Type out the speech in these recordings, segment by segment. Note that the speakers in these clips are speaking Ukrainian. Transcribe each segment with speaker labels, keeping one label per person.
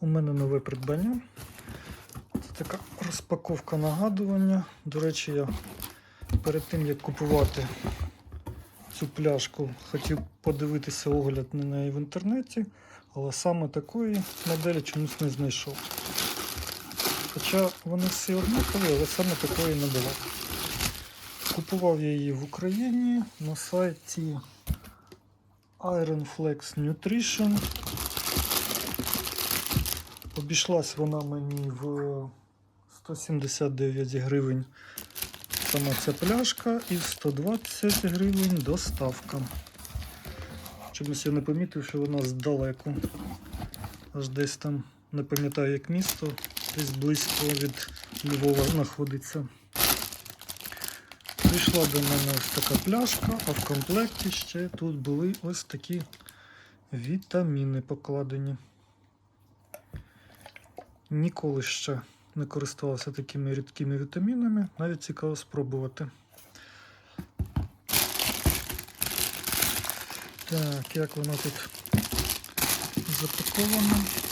Speaker 1: У мене нове придбання. Це така розпаковка нагадування. До речі, я перед тим як купувати цю пляшку, хотів подивитися огляд на неї в інтернеті, але саме такої моделі чомусь не знайшов. Хоча вони всі однакові, але саме такої не було. Купував я її в Україні на сайті Iron Flex Nutrition. Обійшлась вона мені в 179 гривень сама ця пляшка і 120 гривень доставка. Чомусь я не помітив, що вона здалеку. Аж десь там, не пам'ятаю як місто, десь близько від Львова знаходиться. Прийшла до мене ось така пляшка, а в комплекті ще тут були ось такі вітаміни покладені. Ніколи ще не користувався такими рідкими вітамінами, навіть цікаво спробувати. Так, як воно тут запаковано.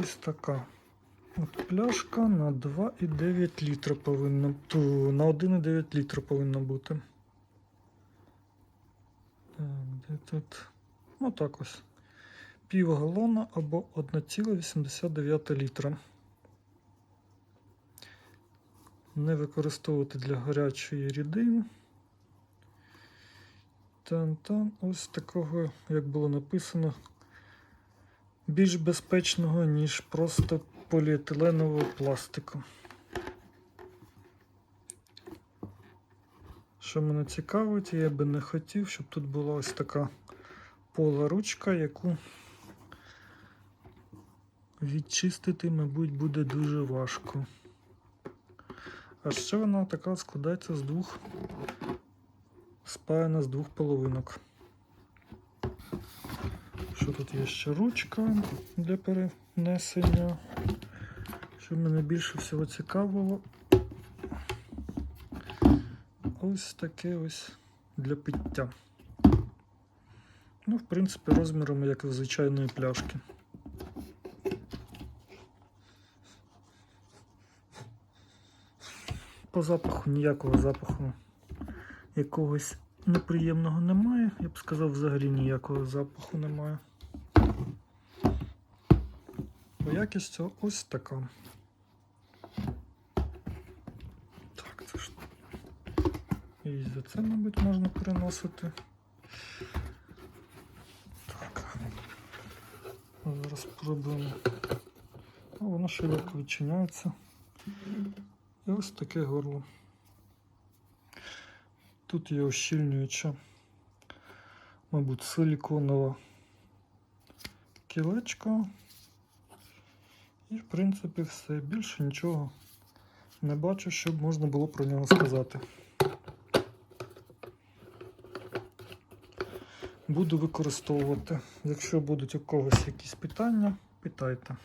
Speaker 1: Ось така от пляшка на 2,9 літра повинна ту, на 1,9 літра повинна бути. Так, де тут? Ну так ось. Пів галона або 1,89 літра. Не використовувати для гарячої рідини. Тан-тан, ось такого, як було написано, більш безпечного, ніж просто поліетиленового пластику. Що мене цікавить, я би не хотів, щоб тут була ось така пола ручка, яку відчистити, мабуть, буде дуже важко. А ще вона така складається з двох, спаяна з двох половинок. Що тут є ще ручка для перенесення? Що мене більше всього цікавило? Ось таке ось для пиття. Ну, в принципі, розміром, як в звичайної пляшки. По запаху ніякого запаху якогось неприємного немає. Я б сказав, взагалі ніякого запаху немає. По якістю ось така. Так, це ж. І за це, мабуть, можна переносити. Так. Зараз спробуємо. Воно широко відчиняється. І ось таке горло. Тут є ощільнююча, мабуть, силіконова кілечка. І, в принципі, все. Більше нічого не бачу, щоб можна було про нього сказати. Буду використовувати. Якщо будуть у когось якісь питання, питайте.